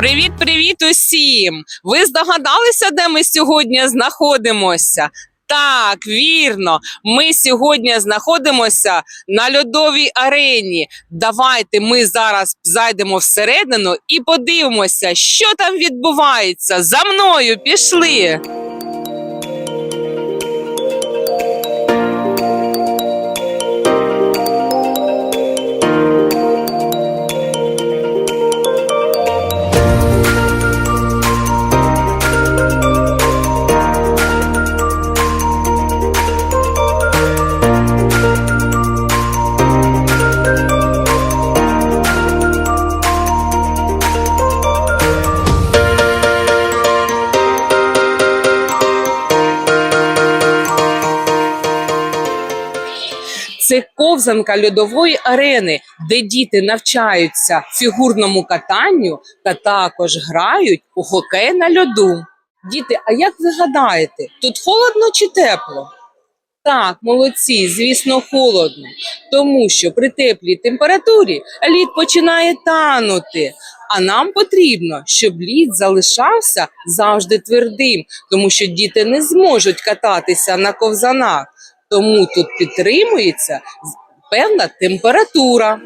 Привіт-привіт усім! Ви здогадалися, де ми сьогодні знаходимося? Так, вірно, ми сьогодні знаходимося на льодовій арені. Давайте ми зараз зайдемо всередину і подивимося, що там відбувається. За мною пішли. Це ковзанка льодової арени, де діти навчаються фігурному катанню та також грають у хокей на льоду. Діти, а як ви гадаєте, тут холодно чи тепло? Так, молодці, звісно, холодно, тому що при теплій температурі лід починає танути. А нам потрібно, щоб лід залишався завжди твердим, тому що діти не зможуть кататися на ковзанах. Тому тут підтримується певна температура.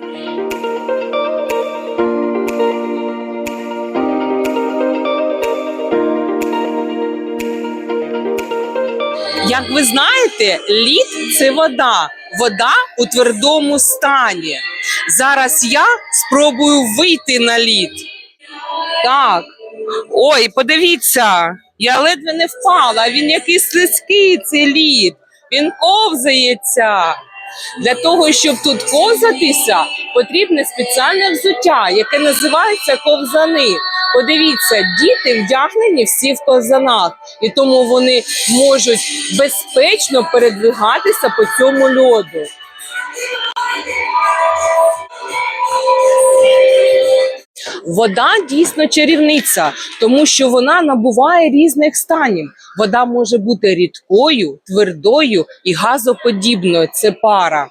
Як ви знаєте, лід це вода. Вода у твердому стані. Зараз я спробую вийти на лід. Так. Ой, подивіться, я ледве не впала. Він який слизький цей лід. Він ковзається. Для того, щоб тут ковзатися, потрібне спеціальне взуття, яке називається ковзани. Подивіться, діти вдягнені всі в ковзанах, і тому вони можуть безпечно передвигатися по цьому льоду. Вода дійсно чарівниця, тому що вона набуває різних станів. Вода може бути рідкою, твердою і газоподібною. Це пара.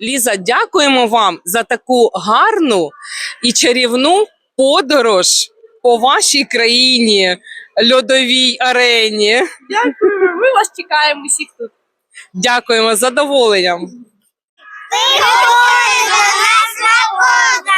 Ліза, дякуємо вам за таку гарну і чарівну подорож по вашій країні, льодовій арені. Дякую, ми вас чекаємо усіх тут. Дякуємо з задоволенням. Приходи до нас на